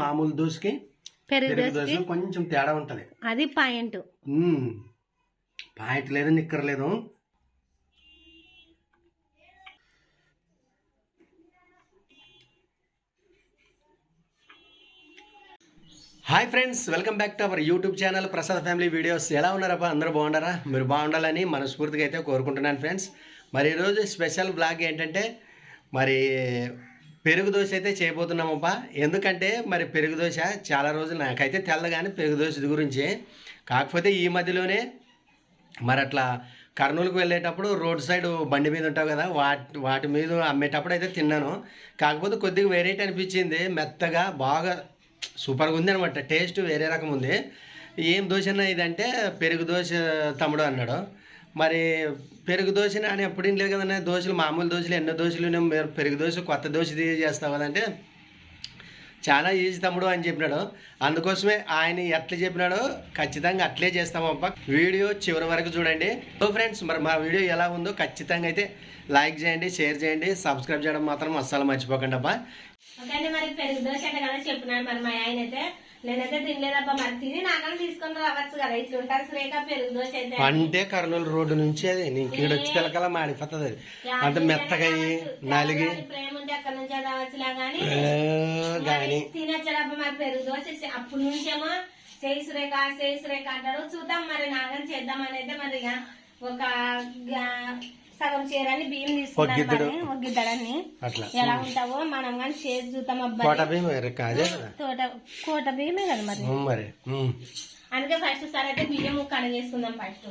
మామూలు దోశకి పెరుగు దోశ కొంచెం తేడా ఉంటది. అది పాయింట్. పాయింట్ లేదు నిక్కర్ లేదు. Hi friends welcome back to our YouTube channel Prasad family videos. ఎలా ఉన్నారప్ప అందరూ బాగుండారా మీరు బాగుండాలని మనస్ఫూర్తిగా అయితే కోరుకుంటున్నాను ఫ్రెండ్స్. మరి ఈరోజు స్పెషల్ బ్లాగ్ ఏంటంటే మరి పెరుగు దోశ అయితే చేయబోతున్నామప్ప ఎందుకంటే మరి పెరుగు దోశ చాలా రోజులు నాకైతే తెల్ల కానీ పెరుగు దోశ గురించి. కాకపోతే ఈ మధ్యలోనే మరి అట్లా కర్నూలుకు వెళ్ళేటప్పుడు రోడ్ సైడ్ బండి మీద ఉంటావు కదా వాటి వాటి మీద అమ్మేటప్పుడు అయితే తిన్నాను. కాకపోతే కొద్దిగా వెరైటీ అనిపించింది. మెత్తగా బాగా సూపర్గా ఉంది అనమాట టేస్ట్ వేరే రకం ఉంది. ఏం దోశ అన్న ఇదంటే పెరుగు దోశ తమ్ముడు అన్నాడు. మరి పెరుగు దోశ అని ఎప్పుడు లేదు కదన్నా దోశలు మామూలు దోశలు ఎన్నో దోశలు మీరు పెరుగు దోశ కొత్త దోశ చేస్తావు కదంటే చాలా ఈజీ తమ్ముడు అని చెప్పినాడు. అందుకోసమే ఆయన ఎట్లా చెప్పినాడో ఖచ్చితంగా అట్లే చేస్తామప్ప వీడియో చివరి వరకు చూడండి. సో ఫ్రెండ్స్ మరి మా వీడియో ఎలా ఉందో ఖచ్చితంగా అయితే లైక్ చేయండి షేర్ చేయండి సబ్స్క్రైబ్ చేయడం మాత్రం అస్సలు మర్చిపోకండి అబ్బా. మరి పెరుగు దోశ అంటే కదా చెప్పినాడు మరి మా ఆయన అయితే. నేనైతే తినలేదబ్బా మరి తిని నాకన్నా తీసుకొని రావచ్చు కదా. ఇట్లా ఉంటారు శ్రేఖ పెరుగు దోశ అయితే. అంటే కర్నూలు రోడ్డు నుంచి అది. నీకు ఈడ వచ్చి తెలకలా మాడిపోతుంది అది. అంత మెత్తగా నలిగి. ప్రేమ ఉంటే అక్కడ నుంచి రావచ్చులా గాని. తినచ్చడబ్బా మరి పెరుగు దోశ అప్పటి నుంచేమో చేయి సురేఖ చేయి సురేఖ అంటారు. చూద్దాం మరి నాగని చేద్దాం అనేది మరి ఒక సగం చీరని బియ్యం తీసుకున్నాను అట్లా. ఎలా ఉంటావో మనం కానీ చేసి చూద్దాం అబ్బాయి తోట కోట బియ్యమే కదా మరి. మరి. అందుకే ఫస్ట్ సార్ అయితే బియ్యం కడిగేసుకుందాం ఫస్ట్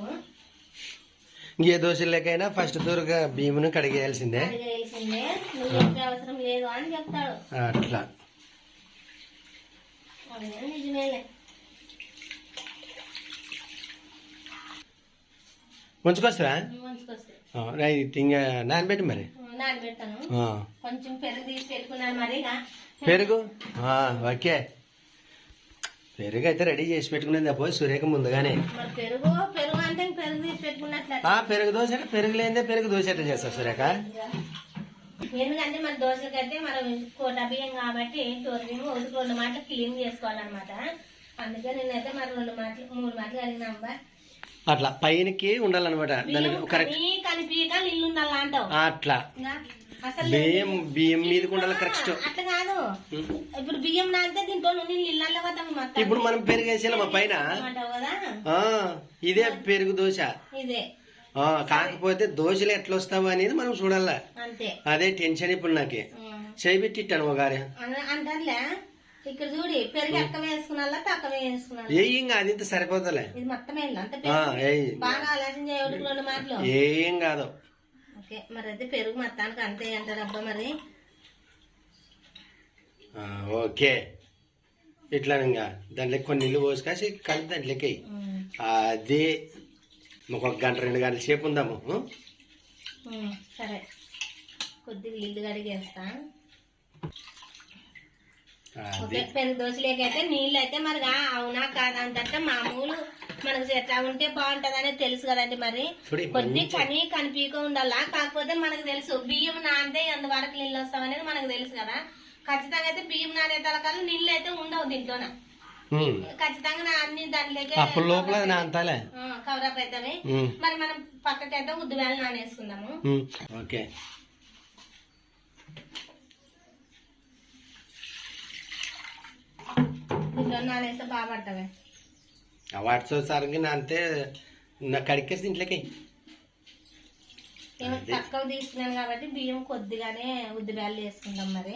ఇంకే దోశలు లేకైనా ఫస్ట్ దూరగా భీమును కడిగేయాల్సిందే. కడిగేసిందే నువ్వు చెప్పే అవసరం లేదు అని చెప్తాడు. అట్లా. నిజమేలే. ముంచుకొస్తావా? మంచుకొస్తే. ఆ, రైట్ ఇంకా నానబెట్టి మరి. కొంచెం పెరుగు తీసి పెట్టుకున్నాను మరి. పెరుగు? ఓకే. పెరుగు అయితే రెడీ చేసి పెట్టుకునేది అప్పో సూర్యక ముందుగానే. పెరుగు పెరుగు అంటే పెరుగు తీసి పెట్టుకున్నట్లు. ఆ పెరుగు దోశ పెరుగు లేదే పెరుగు దోశ ఎట్లా సూర్యక ఎందుకంటే మన దోశకైతే మనం కోట బియ్యం కాబట్టి ఒకటి రెండు మాటలు క్లీన్ చేసుకోవాలన్నమాట. అందుకే నేనైతే మరి రెండు మాటలు మూడు మాటలు అడిగినాంబా అట్లా పైనకి ఉండాలన్నమాట. దానికి కరెక్ట్ అట్లా. బియ్యం బియ్యం మీదకి ఉండాలి కరెక్ట్ అట్లా కాదు. ఇప్పుడు బియ్యం నానితే దీంట్లో ఇప్పుడు మనం పెరుగు వేసేయాలి మా పైన. ఇదే పెరుగు దోశ. ఇదే. కాకపోతే దోశలు ఎట్లా వస్తావు అనేది మనం చూడాలా. అదే టెన్షన్ ఇప్పుడు నాకు. ఉం. చేయబెట్టిట్టాను మా గారు. ఇక్కడ చూడి పెరుగు ఎక్క వేసుకున్నా తక్కువ వేసుకున్నా ఏ ఇంకా అది ఇంత సరిపోతలే. ఇది మొత్తం అంతే. బాగా ఆలోచన చేయడానికి రెండు మాటలు? ఏం కాదు. ఓకే మరి అయితే పెరుగు మొత్తానికి అంతే అంటారు అబ్బా మరి. ఓకే. ఇట్లా ఇంకా దాంట్లో కొన్ని నీళ్ళు పోసుకాసి కలిపి దాంట్లోకి. అది ఒక గంట రెండు గంటల సేపు ఉందాము సరే. కొద్దిగా ఇల్లు కడిగేస్తా. అది ఓకే పెరుగు దోశలేకైతే నీళ్ళు అయితే మరి అవునా కాదా అంటే మామూలు మనకు ఎట్లా ఉంటే బాగుంటది అనేది తెలుసు కదండి మరి. కొద్ది కని కనిపించక ఉండాలా? కాకపోతే మనకు తెలుసు బియ్యం నానితే ఎంతవరకు నీళ్ళు వస్తాం అనేది మనకు తెలుసు కదా. ఖచ్చితంగా అయితే బియ్యం నానే తలకాలు నీళ్ళు అయితే ఉండవు దీంట్లోన. ఖచ్చితంగా నా అన్ని కవర్ అప్. మరి మనం పక్కకైతే నానేసుకుందాము. ఓకే. దీంట్లో నానేస్తే బాగా పడతావే వాటితో సరిగ్గా నా అంతే నా కడికేసి ఇంట్లోకి తక్కువ తీసుకున్నాను కాబట్టి బియ్యం కొద్దిగానే ఉద్ది వేళ వేసుకుంటాం మరి.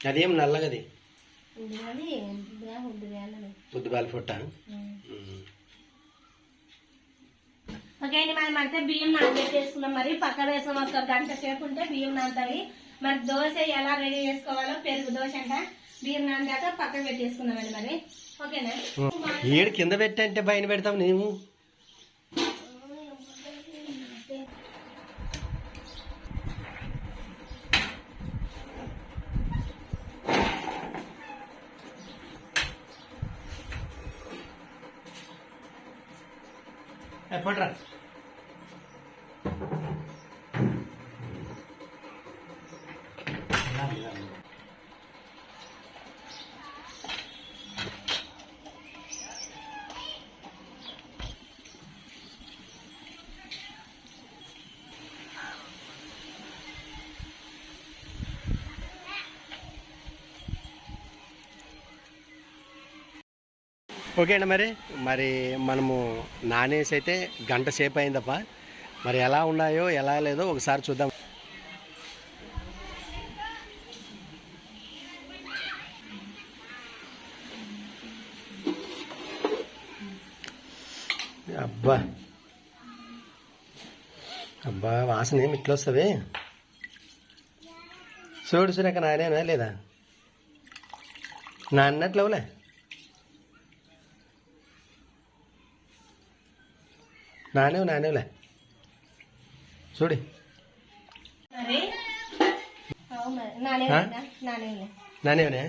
అదేం నల్లగది ఉద్ది వేళ ఉద్ది వేళ బుద్ధిబాల ఫుట్ట ఓకే అండి మనం అయితే బియ్యం నానబెట్టేసుకున్నాం మరి. పక్క వేసుకుని ఒక గంట సేపు ఉంటే బియ్యం నానుతాయి మరి. దోశ ఎలా రెడీ చేసుకోవాలో పెరుగు దోశ అంట. బియ్యం నానాక పక్కన పెట్టేసుకున్నామండి మరి. ఓకేనా? ఏడు కింద పెట్టంటే పైన పెడతాం నేను పడరా ఓకే అండి మరి. మరి మనము నానేసి అయితే గంట సేపు అయిందప్ప మరి ఎలా ఉన్నాయో ఎలా లేదో ఒకసారి చూద్దాం. అబ్బా. అబ్బా వాసన ఏమి ఇట్లా వస్తుంది? చూడు చూడక నానేనా లేదా? నాన్నట్లవులే నానేవు నానేవులే చూడి నానేవులే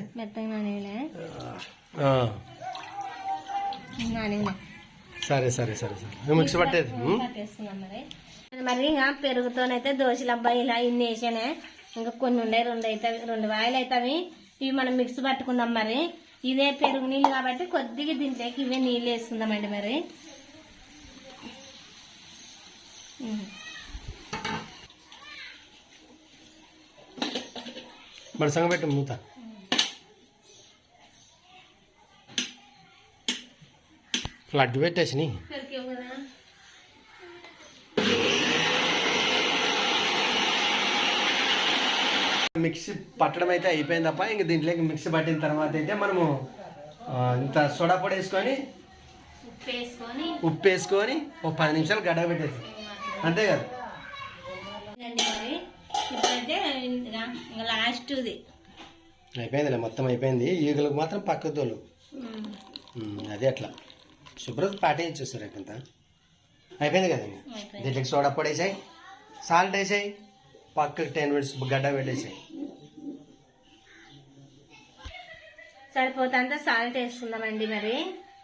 సరే సరే సరే సరే మిక్స్ పట్టేది మరి మరి ఇంకా పెరుగుతోనైతే దోశలు అబ్బాయి ఇలా ఇన్ని వేసానే ఇంకా కొన్ని ఉండే రెండు అవుతాయి రెండు వాయిలు అవుతాయి ఇవి మనం మిక్స్ పట్టుకుందాం మరి ఇదే పెరుగు నీళ్ళు కాబట్టి కొద్దిగా దీంట్లోకి ఇవే నీళ్ళు వేసుకుందామండి మరి మరి సంగ పెట్టు మూత. లడ్డు పెట్టేసి మిక్సీ పట్టడం అయితే అయిపోయింది తప్ప ఇంక దీంట్లోకి మిక్సీ పట్టిన తర్వాత అయితే మనము ఆ, ఇంత సోడా పొడి వేసుకొని ఉప్పు వేసుకొని ఉప్పు వేసుకొని ఒక పది నిమిషాలు గడ్డ పెట్టేసి అంతే కదా? ఇప్పుడైతే ఇంకా ఇంకా లాస్ట్ది అయిపోయిందిలే మొత్తం అయిపోయింది. ఈగలకు మాత్రం పక్క తోలు అదే అట్లా. శుభ్రత పాటించు సురేఖంత అయిపోయింది కదా ఇంక. అయిపోయింది. దీంట్లోకి సోడా పొడి వేసాయి సాల్ట్ వేసాయి పక్కకి టెన్ మినిట్స్ గడ్డ పెట్టేసాయి. సరిపోతంత సాల్ట్ వేసుకుందామండి మరి.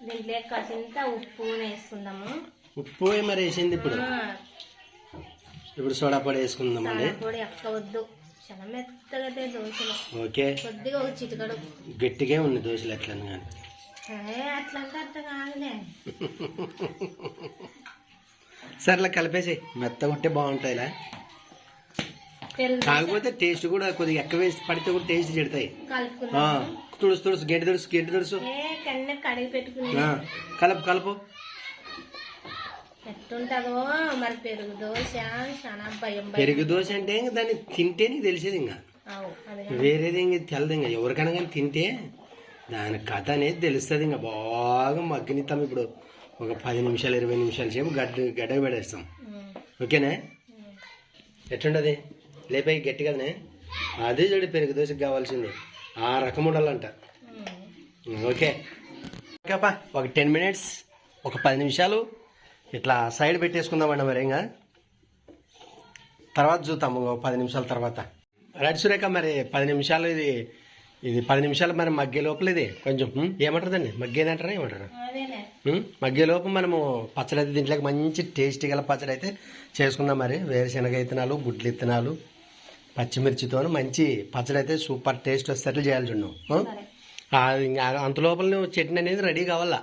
దీంట్లో కాసింత ఉప్పు వేసుకుందాము. ఉప్పు మరి వేసింది ఇప్పుడు? ఇప్పుడు సోడా పొడి వేసుకుందామండి. చాలా మెత్తగా దోశలు. ఓకే. కొద్దిగా ఒక చిటికడు. గట్టిగా ఉంది దోశలు ఎట్లని కానీ అట్లా కాదులే. సర్లే కలిపేసి మెత్తగా ఉంటే బాగుంటాయిలా. కాకపోతే టేస్ట్ కూడా కొద్దిగా ఎక్కువ వేసి పడితే కూడా టేస్ట్ చెడతాయి. తుడుసు తుడుసు గడ్డి తుడుసు గడ్డి తుడుసు. కలుపు కలుపు. ఎట్టుంటదో మరి పెరుగు దోశ చాలా భయం భయం. పెరుగు దోశ అంటే ఇంక దాన్ని తింటే నీకు తెలిసేది ఇంకా. వేరేది ఇంక తెలదు ఇంకా. ఎవరికైనా కానీ తింటే దాని కథ అనేది తెలుస్తుంది ఇంకా. బాగా మగ్గనిస్తాం ఇప్పుడు. ఒక పది నిమిషాలు ఇరవై నిమిషాల సేపు గడ్డ గడ్డ పెడేస్తాం ఓకేనా? ఉమ్. ఎట్లుండదు లేపాయి గట్టి కదనే అదే చూడు పెరుగు దోశకు కావాల్సింది. ఆ రకం ఉండాలంట. ఓకే. ఓకేపా ఒక టెన్ మినిట్స్ ఒక పది నిమిషాలు. ఇట్లా సైడ్ పెట్టేసుకుందామండి మరి ఇంకా. తర్వాత చూద్దాము పది నిమిషాల తర్వాత. రైట్ సురేఖ మరి పది నిమిషాలు ఇది ఇది పది నిమిషాలు మరి మగ్గే లోపల ఇది కొంచెం ఉం, ఏమంటారండి మగ్గేదంటారా ఏమంటారు? మగ్గే లోపు మనము పచ్చడి అయితే దీంట్లోకి మంచి టేస్ట్ గల పచ్చడి అయితే చేసుకుందాం మరి. వేరుశనగ విత్తనాలు గుడ్లు విత్తనాలు పచ్చిమిర్చితో మంచి పచ్చడి అయితే సూపర్ టేస్ట్ వచ్చేటట్లు చేయాలి చూడు నువ్వు. ఉం? సరే. ఆ, ఇంకా అంత లోపల నువ్వు చట్నీ అనేది రెడీ కావాలా?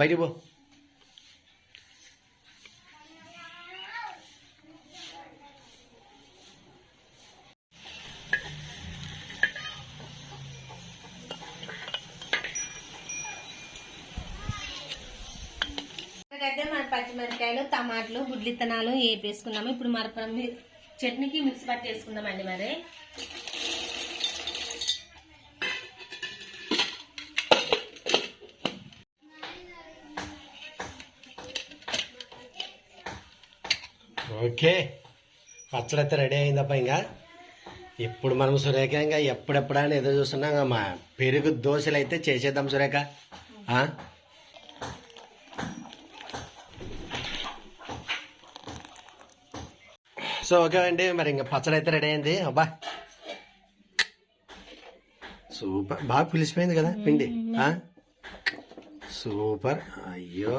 బయటికి పో. అయితే మన పచ్చిమిరపకాయలు టమాటాలు గుడ్లు ఇత్తనాలు వేపేసుకున్నాము ఇప్పుడు మరపరం చట్నీకి మిక్స్ పట్టి వేసుకుందామండి మరి. ఓకే. పచ్చడి అయితే రెడీ అయిందప్ప ఇంకా ఇప్పుడు మనం సురేఖ ఇంకా ఎప్పుడెప్పుడని ఎదురు చూస్తున్నాం. మా పెరుగు దోశలు అయితే చేసేద్దాం సురేఖ. సో ఓకే అండి. మరి ఇంకా పచ్చడి అయితే రెడీ అయింది. అబ్బా. సూపర్. బాగా పిలిచిపోయింది కదా పిండి? సూపర్. అయ్యో.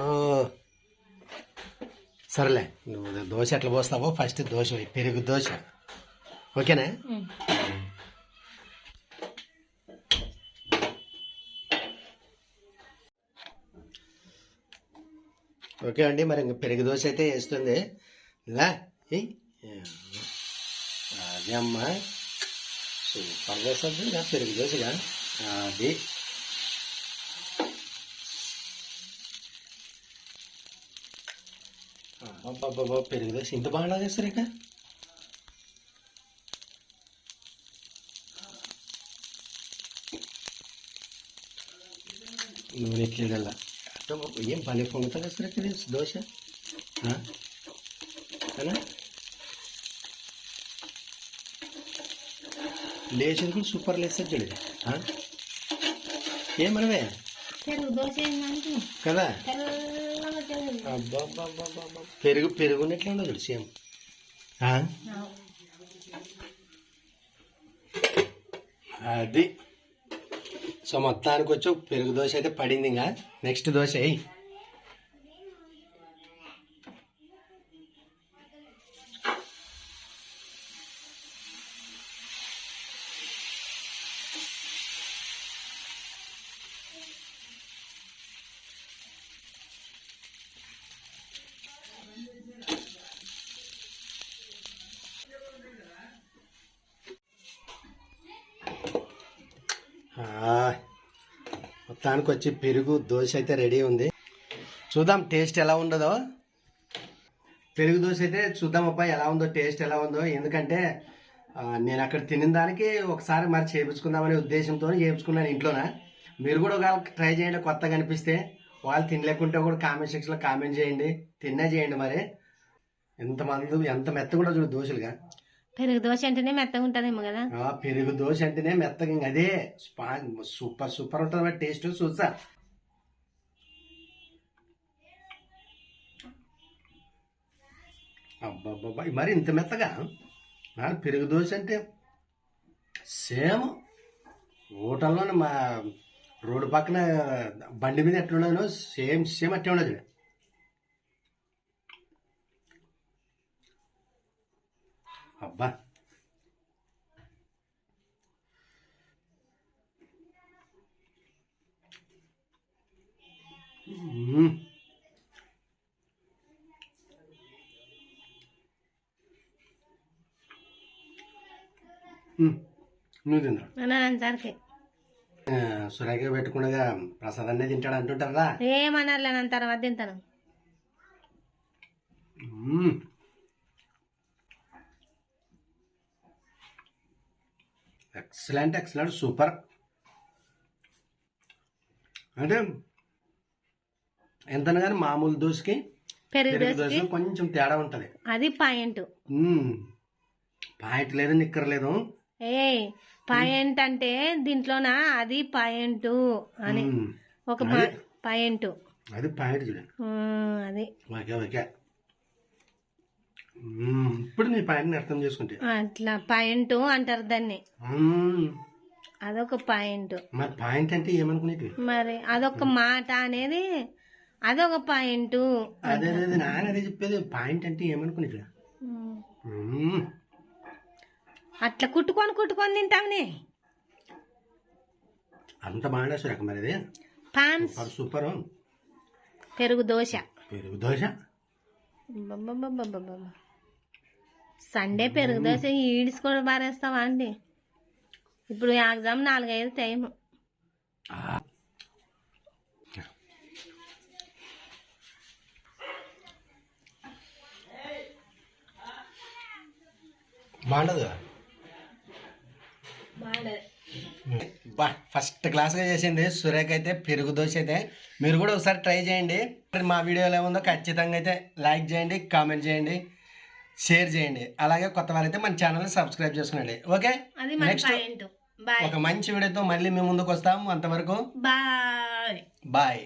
సరేలే. నువ్వు దోశ ఎట్లా పోస్తావో ఫస్ట్ దోశ పెరుగు దోశ. ఓకేనా. ఓకే అండి. మరి ఇంక పెరుగు దోశ అయితే వేస్తుంది. ఏయ్. అదే అమ్మా. సూపర్ చేస్తుంది ఇంకా పెరుగు దోశగా అది. అబ్బాబ్బాబ్బా పెరుగు దోశ ఇంత బాగా చేస్తారు ఇక నూనె ఇట్లేదల్లా ఏం పని పొంగుతా చేస్తారు ఇది దోశ? ఆ? లేచేది కూడా సూపర్ లేస్తారు చూడు. దోశ ఏంటంటే కదా? పెరుగు పెరుగున్నట్లే ఉండదు చూడు సేమ్? అది. సో మొత్తానికి వచ్చి పెరుగు దోశ అయితే పడింది ఇంకా. నెక్స్ట్ దోశ మొత్తానికి వచ్చి పెరుగు దోశ అయితే రెడీ ఉంది. చూద్దాం టేస్ట్ ఎలా ఉండదో. పెరుగు దోశ అయితే చూద్దాం అబ్బా ఎలా ఉందో టేస్ట్ ఎలా ఉందో. ఎందుకంటే నేను అక్కడ తినిన దానికి ఒకసారి మరి చేయించుకుందామనే ఉద్దేశంతో చేయించుకున్నాను ఇంట్లోన. మీరు కూడా ఒకవేళ ట్రై చేయండి కొత్తగా అనిపిస్తే. వాళ్ళు తినలేకుంటే కూడా కామెంట్ సెక్షన్లో కామెంట్ చేయండి. తిన్నా చేయండి మరి. ఎంతమంది ఎంత మెత్త కూడా చూడు దోశలుగా. పెరుగు దోశ అంటేనే మెత్తగా ఉంటదేమో కదా? ఆ పెరుగు దోశ అంటేనే మెత్తగా ఇంక అదే స్పా సూపర్ సూపర్ ఉంటుంది మరి టేస్ట్. చూసా అబ్బాబ్బా మరి ఇంత మెత్తగా? నా పెరుగు దోశ అంటే సేమ్ హోటల్లోనే మా రోడ్డు పక్కన బండి మీద ఎట్లున్నాను సేమ్ సేమ్ అట్టే ఉండదు. అబ్బా. నువ్వు తిందా సురేఖ పెట్టుకుండగా ప్రసాదాన్ని తింటాడు అంటుంటారా? తర్వాత తింటాను. Excellent excellent super. అంటే ఎంతనగానే కానీ మామూలు దోశకి దోశ కొంచెం తేడా ఉంటుంది. అది పాయింట్. పాయింట్ లేదు నిక్కర్ లేదు. ఏ పాయింట్ అంటే దీంట్లోనా? అది పాయింట్ అని. ఒక పాయింట్. అది పాయింట్ చూడండి అది. Okay okay. ఇప్పుడు నీ పాయింట్ని అర్థం చేసుకుంటే. అట్లా పాయింట్ అంటారు దాన్ని. అదొక పాయింట్. మరి పాయింట్ అంటే ఏమనుకునేది? మరి అదొక మాట అనేది అదొక పాయింట్. అదే అదే అదే. నాన్న అదే చెప్పేది. పాయింట్ అంటే ఏమనుకునేది. అట్లా కుట్టుకొని కుట్టుకొని తింటాంనే అంత బాగా మరి అది. పాన్స్. సూపర్ పెరుగు దోశ. పెరుగు దోశ. అబ్బబ్బబ్బబ్బబ్బబ్బ. సండే పెరుగు దోశ ఈడ్చుకొని పారేస్తావా అండి ఇప్పుడు ఎగ్జామ్ నాలుగైదు టైం. బాగుండదు బా ఫస్ట్ క్లాస్గా చేసింది సురేఖ అయితే పెరుగు దోశ అయితే. మీరు కూడా ఒకసారి ట్రై చేయండి. మా వీడియోలో ఏముందో ఖచ్చితంగా అయితే లైక్ చేయండి కామెంట్ చేయండి. షేర్ చేయండి. అలాగే కొత్త వారైతే మన ఛానల్ని సబ్స్క్రైబ్ చేసుకునండి ఓకే? నెక్స్ట్ ఒక మంచి వీడియోతో మళ్ళీ మేము ముందుకు వస్తాము అంతవరకు బాయ్. బాయ్.